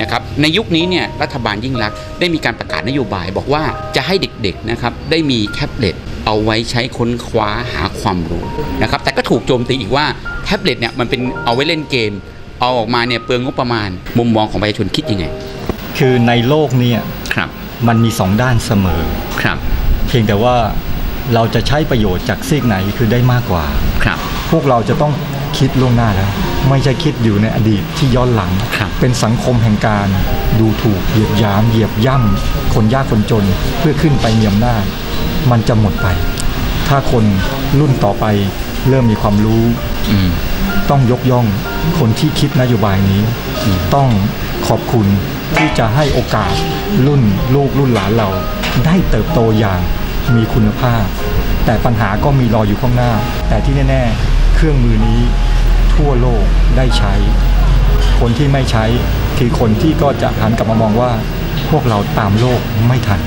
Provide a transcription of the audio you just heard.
นะครับในยุคนี้เนี่ยรัฐบาลยิ่งรักษณ์ได้มีการประกาศนโยบายบอกว่าจะให้เด็กๆนะครับได้มีแท็บเล็ตเอาไว้ใช้ค้นคว้าหาความรู้นะครับแต่ก็ถูกโจมตีอีกว่าแท็บเล็ตเนี่ยมันเป็นเอาไว้เล่นเกม เอาออกมาเนี่ยเปลืองงบประมาณ มุมมองของประชาชนคิดยังไง คือในโลกเนี่ยครับมันมีสองด้านเสมอครับ เพียงแต่ว่าเราจะใช้ประโยชน์จากซีกไหนคือได้มากกว่าครับ พวกเราจะต้องคิดล่วงหน้าแล้ว ไม่ใช่คิดอยู่ในอดีตที่ย้อนหลังครับเป็นสังคมแห่งการดูถูกเหยียดหยาม เหยียบย่ำคนยากคนจนเพื่อขึ้นไปมีอำนาจมันจะหมดไป ถ้าคนรุ่นต่อไปเริ่มมีความรู้อืมต้องยกย่องคนที่คิดนโยบายนี้อืมต้องขอบคุณที่จะให้โอกาสรุ่นลูกรุ่นหลานเรา ได้เติบโตอย่างมีคุณภาพ แต่ปัญหาก็มีรออยู่ข้างหน้า แต่ที่แน่ ๆ เครื่องมือนี้ ทั่วโลกได้ใช้ คนที่ไม่ใช้คือคนที่ก็จะหันกลับมามองว่า พวกเราตามโลกไม่ทัน